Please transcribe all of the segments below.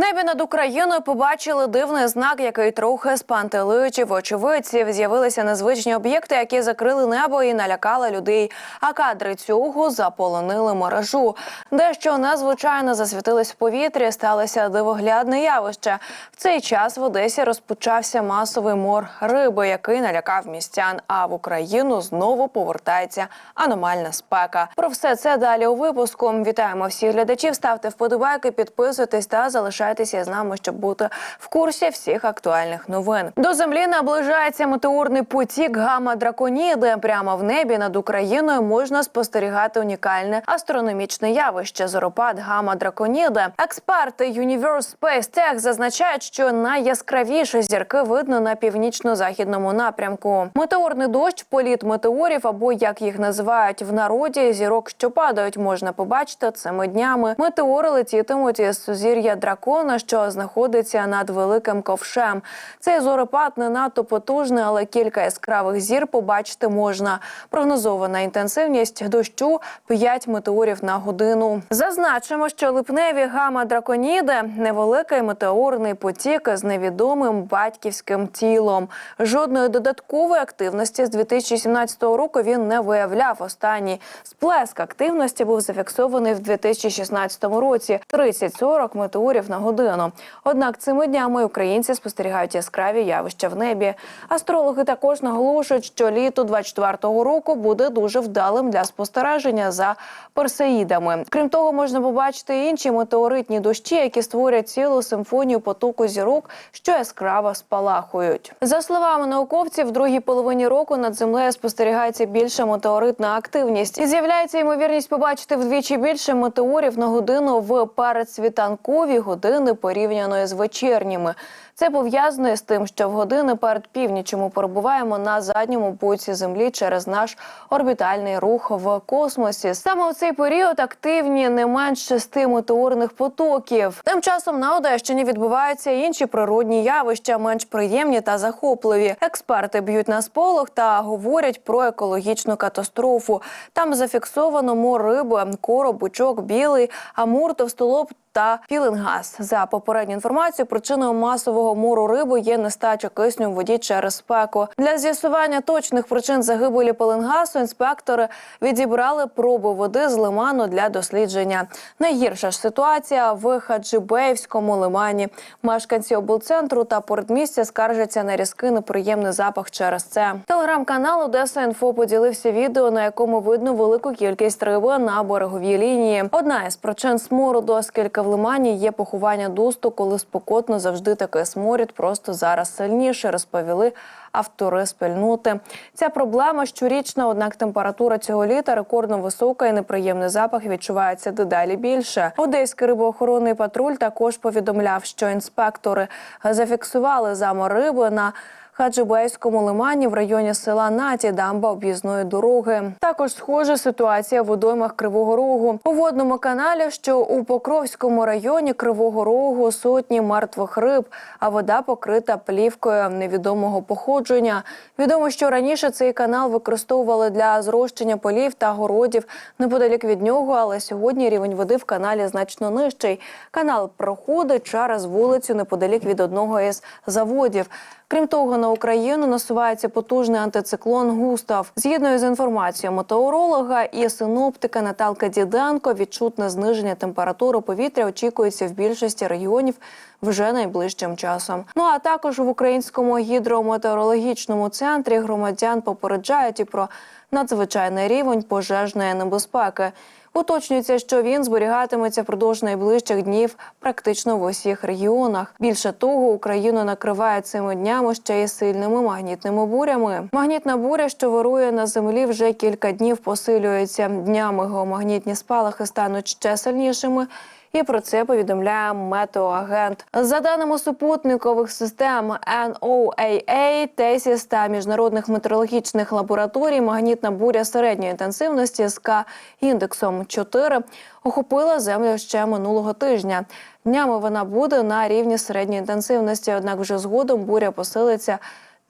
небі над Україною побачили дивний знак, який трохи спантеличив очевидців. З'явилися незвичні об'єкти, які закрили небо і налякали людей. А кадри цього заполонили мережу. Дещо незвичайно засвітились в повітрі. Сталося дивоглядне явище. В цей час в Одесі розпочався масовий мор риби, який налякав містян. А в Україну знову повертається аномальна спека. Про все це далі у випуску. Вітаємо всіх глядачів. Ставте вподобайки, підписуйтесь та залишайтеся з нами, щоб бути в курсі всіх актуальних новин. До землі наближається метеорний потік гама драконіди. Прямо в небі над Україною можна спостерігати унікальне астрономічне явище зоропад гама драконіди. Експерти Universe Space Tech зазначають, що найяскравіші зірки видно на північно-західному напрямку. Метеорний дощ, політ метеорів або як їх називають в народі, зірок, що падають, можна побачити цими днями. Метеори летітимуть із сузір'я дракона, що знаходиться над великим ковшем. Цей зорепад не надто потужний, але кілька яскравих зір побачити можна. Прогнозована інтенсивність дощу 5 метеорів на годину. Зазначимо, що липневі гама драконіди невеликий метеорний потік з невідомим батьківським тілом. Жодної додаткової активності з 2017 року він не виявляв. Останній сплеск активності був зафіксований в 2016 році 30-40 метеорів на годину. Однак цими днями українці спостерігають яскраві явища в небі. Астрологи також наголошують, що літо 24-го року буде дуже вдалим для спостереження за персеїдами. Крім того, можна побачити інші метеоритні дощі, які створять цілу симфонію потоку зірок, що яскраво спалахують. За словами науковців, в другій половині року над землею спостерігається більша метеоритна активність і з'являється ймовірність побачити вдвічі більше метеорів на годину в передсвітанкові години порівняно з вечірніми. Це пов'язано з тим, що в години перед північю ми перебуваємо на задньому боці землі через наш орбітальний рух в космосі. Саме у цей період активні не менш шести метеорних потоків. Тим часом на Одещині відбуваються інші природні явища, менш приємні та захопливі. Експерти б'ють на сполох та говорять про екологічну катастрофу. Там зафіксовано мор риби, короб, бучок, білий, амур, товстолоб та пілингаз. За попередню інформацію, причиною масового мору риби є нестача кисню в воді через спеку. Для з'ясування точних причин загибелі пеленгасу інспектори відібрали проби води з лиману для дослідження. Найгірша ж ситуація в Хаджибеївському лимані. Мешканці облцентру та портмістя скаржаться на різкий неприємний запах через це. Телеграм-канал Одеса Інфо поділився відео, на якому видно велику кількість риби на береговій лінії. Одна із причин смороду, оскільки в лимані є поховання дусту, коли спокотно завжди такий сморід, просто зараз сильніше розповіли автори спільноти. Ця проблема щорічна, однак температура цього літа рекордно висока і неприємний запах відчувається дедалі більше. Одеський рибоохоронний патруль також повідомляв, що інспектори зафіксували замор риби на Хаджибейському лимані в районі села Наті дамба об'їзної дороги. Також схожа ситуація в водоймах Кривого Рогу. У водному каналі, що у Покровському районі Кривого Рогу сотні мертвих риб, а вода покрита плівкою невідомого походження. Відомо, що раніше цей канал використовували для зрощення полів та городів неподалік від нього, але сьогодні рівень води в каналі значно нижчий. Канал проходить через вулицю неподалік від одного із заводів. Крім того, на Україну насувається потужний антициклон Густав. Згідно з інформацією метеоролога і синоптика Наталка Діденко, відчутне зниження температури повітря очікується в більшості регіонів вже найближчим часом. Ну а також в українському гідрометеорологічному центрі громадян попереджають і про надзвичайний рівень пожежної небезпеки. Уточнюється, що він зберігатиметься впродовж найближчих днів практично в усіх регіонах. Більше того, Україну накриває цими днями ще й сильними магнітними бурями. Магнітна буря, що вирує на землі, вже кілька днів посилюється. Днями геомагнітні спалахи стануть ще сильнішими. І про це повідомляє метеоагент. За даними супутникових систем NOAA, ТЕСІС та міжнародних метеорологічних лабораторій, магнітна буря середньої інтенсивності з К індексом 4 охопила землю ще минулого тижня. Днями вона буде на рівні середньої інтенсивності однак вже згодом буря посилиться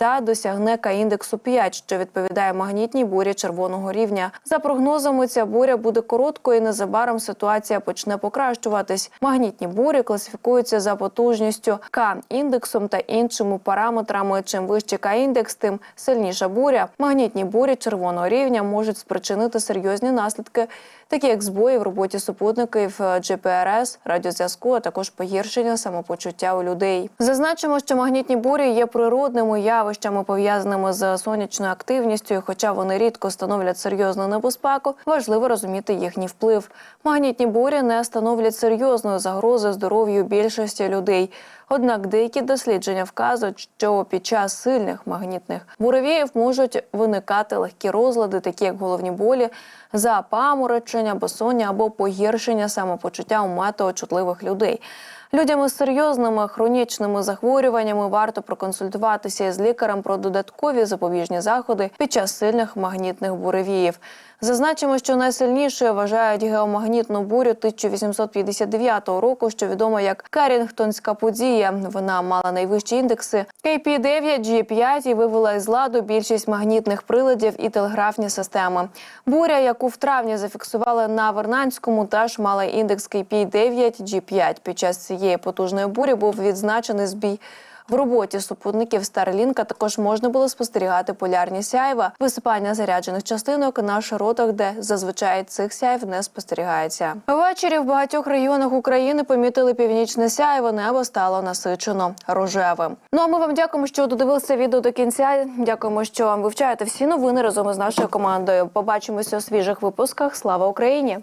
та досягне К-індексу 5, що відповідає магнітній бурі червоного рівня. За прогнозами, ця буря буде короткою і незабаром ситуація почне покращуватись. Магнітні бурі класифікуються за потужністю К-індексом та іншими параметрами. Чим вищий К-індекс, тим сильніша буря. Магнітні бурі червоного рівня можуть спричинити серйозні наслідки, такі як збої в роботі супутників е, GPRS, радіозв'язку, а також погіршення самопочуття у людей. Зазначимо, що магнітні бурі є природними явищами, пов'язаними з сонячною активністю. Хоча вони рідко становлять серйозну небезпеку, важливо розуміти їхній вплив. Магнітні бурі не становлять серйозної загрози здоров'ю більшості людей. Однак деякі дослідження вказують, що під час сильних магнітних буревіїв можуть виникати легкі розлади, такі як головні болі, запаморочення, безсоння або погіршення самопочуття у метеочутливих людей. Людям із серйозними хронічними захворюваннями варто проконсультуватися із лікарем про додаткові запобіжні заходи під час сильних магнітних буревіїв. Зазначимо, що найсильнішою вважають геомагнітну бурю 1859 року, що відома як Керінгтонська подія. Вона мала найвищі індекси KP9, G5 і вивела із ладу більшість магнітних приладів і телеграфні системи. Буря, яку в травні зафіксували на Вернанському, теж мала індекс KP9, G5. Під час цієї потужної бурі був відзначений збій. В роботі супутників Старлінка також можна було спостерігати полярні сяйва, висипання заряджених частинок на широтах, де зазвичай цих сяйв не спостерігається. Ввечері в багатьох регіонах України помітили північне сяйво. Небо стало насичено рожевим. Ну а ми вам дякуємо, що додивилися відео до кінця. Дякуємо, що вивчаєте всі новини разом із нашою командою. Побачимося у свіжих випусках. Слава Україні!